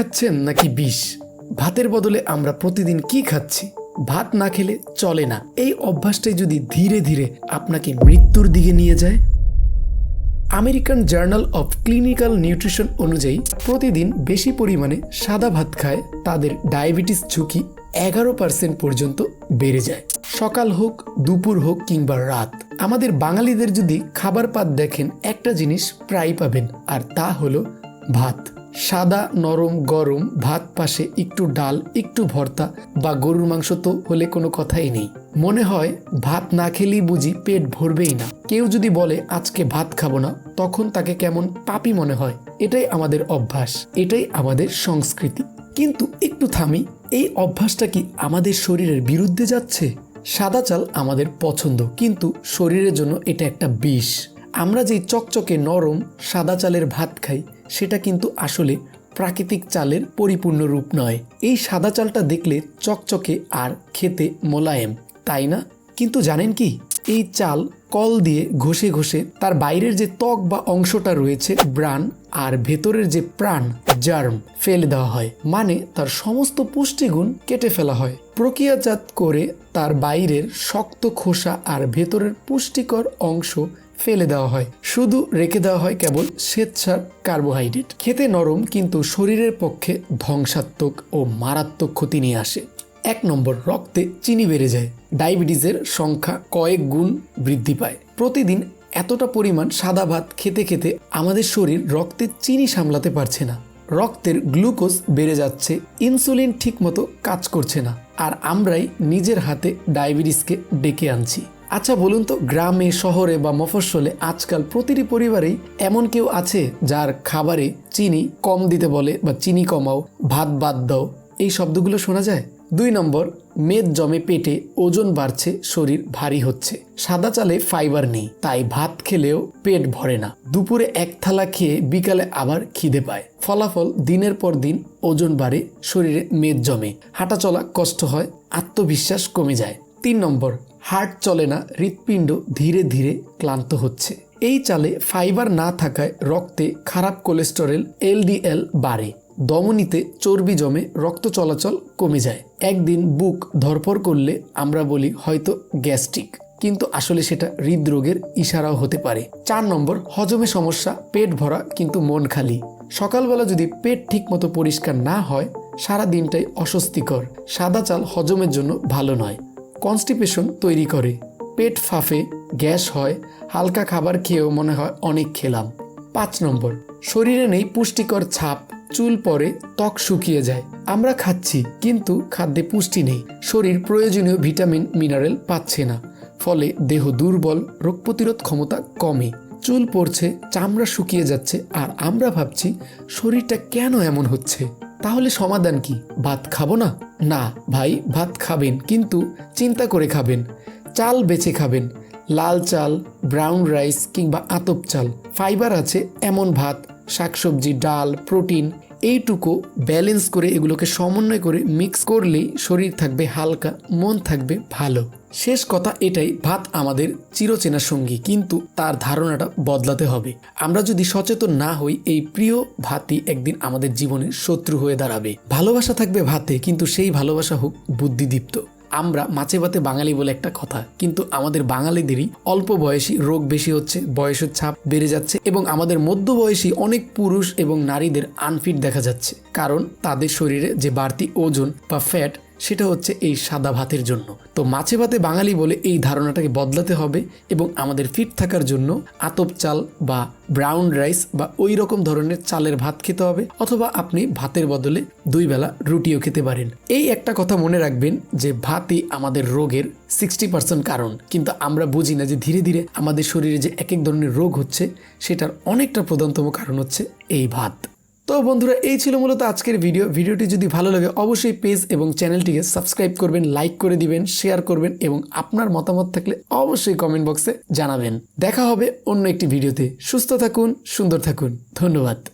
খাচ্ছেন নাকি বিষ? ভাতের বদলে আমরা প্রতিদিন কি খাচ্ছি? ভাত না খেলে চলে না। এই অভ্যাসটাই যদি ধীরে ধীরে আপনাকে মৃত্যুর দিকে নিয়ে যায়, American journal of clinical nutrition অনুযায়ী প্রতিদিন বেশি পরিমাণে সাদা ভাত খায়, তাদের ডায়াবেটিস ঝুঁকি এগারো পার্সেন্ট পর্যন্ত বেড়ে যায়। সকাল হোক, দুপুর হোক কিংবা রাত। আমাদের বাঙালিদের যদি খাবার পাত দেখেন, একটা জিনিস প্রায় পাবেন, আর তা হলো ভাত। সাদা, নরম, গরম, ভাত পাশে একটু ডাল, একটু ভর্তা বা গরুর মাংস তো হলে কোনো কথাই নেই। মনে হয় ভাত না খেলেই বুঝি পেট ভরবেই না। কেউ যদি বলে, আজকে ভাত খাব না, তখন তাকে কেমন পাপি মনে হয়। এটাই আমাদের অভ্যাস, এটাই আমাদের সংস্কৃতি। কিন্তু একটু থামি, এই অভ্যাসটা কি আমাদের শরীরের বিরুদ্ধে যাচ্ছে? সাদা চাল আমাদের পছন্দ, কিন্তু শরীরের জন্য এটা একটা বিষ। আমরা যেই চকচকে নরম, সাদা চালের ভাত খাই সেটা কিন্তু আসলে প্রাকৃতিক চালের পরিপূর্ণ রূপ নয়। এই সাদা চালটা দেখলে চকচকে আর খেতে মোলায়েম, তাই না? কিন্তু জানেন কি? এই চাল কল দিয়ে ঘষে ঘষে তার বাইরের যে ত্বক বা অংশটা রয়েছে ব্রান আর ভেতরের যে প্রাণ, জার্ম, ফেলে দেওয়া হয়। মানে তার সমস্ত পুষ্টিগুণ কেটে ফেলা হয়। প্রক্রিয়াজাত করে তার বাইরের শক্ত খোসা আর ভেতরের পুষ্টিকর অংশ ফেলে দেওয়া হয়। শুধু রেখে দেওয়া হয় কেবল স্বেচ্ছার কার্বোহাইড্রেট। খেতে নরম কিন্তু শরীরের পক্ষে ধ্বংসাত্মক ও মারাত্মক ক্ষতি নিয়ে আসে। এক নম্বর, রক্তে চিনি বেড়ে যায়। ডায়াবেটিসের সংখ্যা কয়েক গুণ বৃদ্ধি পায়। প্রতিদিন এতটা পরিমাণ সাদা ভাত খেতে খেতে আমাদের শরীর রক্তে চিনি সামলাতে পারছে না। রক্তের গ্লুকোজ বেড়ে যাচ্ছে, ইনসুলিন ঠিকমতো কাজ করছে না। আর আমরাই নিজের হাতে ডায়াবেটিসকে ডেকে আনছি। আচ্ছা বলুন তো, গ্রামে, শহরে বা মফস্বলে আজকাল প্রতিটি পরিবারেই এমন কেউ আছে যার খাবারে চিনি কম দিতে বলে বা চিনি কমাও, ভাত বাদ দাও, এই শব্দগুলো শোনা যায়? দুই নম্বর, মেদ জমে পেটে ওজন বাড়ছে, শরীর ভারী হচ্ছে। সাদা চালে ফাইবার নেই, তাই ভাত খেলেও পেট ভরে না। দুপুরে এক থালা খেয়ে বিকালে আবার খিদে পায়। ফলাফল, দিনের পর দিন ওজন বাড়ে, শরীরে মেদ জমে। হাঁটা চলা কষ্ট হয়, আত্মবিশ্বাস কমে যায়। তিন নম্বর হার্ট চলে না, হৃৎপিণ্ড ধীরে ধীরে ক্লান্ত হচ্ছে। এই চালে ফাইবার না থাকায় রক্তে খারাপ কোলেস্টেরল, এলডিএল বাড়ে। দমনিতে চর্বি জমে, রক্ত চলাচল কমে যায়। একদিন বুক ধরপর করলে আমরা বলি হয়তো গ্যাস্ট্রিক, কিন্তু আসলে সেটা হৃদরোগের ইশারাও হতে পারে। চার নম্বর, হজমে সমস্যা, পেট ভরা কিন্তু মন খালি। সকালবেলা যদি পেট ঠিকমতো পরিষ্কার না হয়, সারা দিনটাই অস্বস্তিকর। সাদা চাল হজমের জন্য ভালো নয়। কনস্টিপেশন তৈরি করে। পেট ফাঁফে, গ্যাস হয়, হালকা খাবার খেয়েও মনে হয় অনেক খেলাম। পাঁচ নম্বর, শরীরে নেই পুষ্টিকর ছাপ, চুল পরে ত্বক শুকিয়ে যায়। আমরা খাচ্ছি, কিন্তু খাদ্যে পুষ্টি নেই। শরীর প্রয়োজনীয় ভিটামিন, মিনারেল পাচ্ছে না। ফলে দেহ দুর্বল, রোগ প্রতিরোধ ক্ষমতা কমে। চুল পড়ছে, চামড়া শুকিয়ে যাচ্ছে, আর আমরা ভাবছি, শরীরটা কেন এমন হচ্ছে? তাহলে সমাধান কি? ভাত খাব না? না ভাই, ভাত খাবেন, কিন্তু চিন্তা করে খাবেন। চাল বেছে খাবেন, লাল চাল ব্রাউন রাইস কিংবা আতপ চাল। ফাইবার আছে এমন ভাত, শাকসবজি, ডাল প্রোটিন এইটুকু ব্যালেন্স করে এগুলোকে সমন্বয় করে মিক্স করলেই শরীর থাকবে হালকা, মন থাকবে ভালো। শেষ কথা এটাই, ভাত আমাদের চিরচেনা সঙ্গী, কিন্তু তার ধারণাটা বদলাতে হবে। আমরা যদি সচেতন না হই, এই প্রিয় ভাতই একদিন আমাদের জীবনের শত্রু হয়ে দাঁড়াবে। ভালোবাসা থাকবে ভাতে, কিন্তু সেই ভালোবাসা হোক বুদ্ধিদীপ্ত। আমরা মাছে ভাতে বাঙালি বলে একটা কথা, কিন্তু আমাদের বাঙালিদেরই অল্প বয়সী রোগ বেশি হচ্ছে, বয়সের ছাপ বেড়ে যাচ্ছে এবং আমাদের মধ্যবয়সী অনেক পুরুষ এবং নারীদের আনফিট দেখা যাচ্ছে। কারণ তাদের শরীরে যে বাড়তি ওজন বা ফ্যাট সেটা হচ্ছে এই সাদা ভাতের জন্য। তো মাছে ভাতে বাঙালি বলে এই ধারণাটাকে বদলাতে হবে এবং আমাদের ফিট থাকার জন্য আতপ চাল বা ব্রাউন রাইস বা ওই রকম ধরনের চালের ভাত খেতে হবে অথবা আপনি ভাতের বদলে দুই বেলা রুটিও খেতে পারেন। এই একটা কথা মনে রাখবেন যে ভাতই আমাদের রোগের সিক্সটি পার্সেন্ট কারণ। কিন্তু আমরা বুঝি না যে ধীরে ধীরে আমাদের শরীরে যে এক এক ধরনের রোগ হচ্ছে, সেটার অনেকটা প্রধানতম কারণ হচ্ছে এই ভাত। তো বন্ধুরা, এই ছিল মূলত আজকের ভিডিও। ভিডিওটি যদি ভালো লাগে, অবশ্যই পেজ এবং চ্যানেলটিকে সাবস্ক্রাইব করবেন, লাইক করে দিবেন, শেয়ার করবেন এবং আপনার মতামত থাকলে অবশ্যই কমেন্ট বক্সে জানাবেন। দেখা হবে অন্য একটি ভিডিওতে। সুস্থ থাকুন, সুন্দর থাকুন। ধন্যবাদ।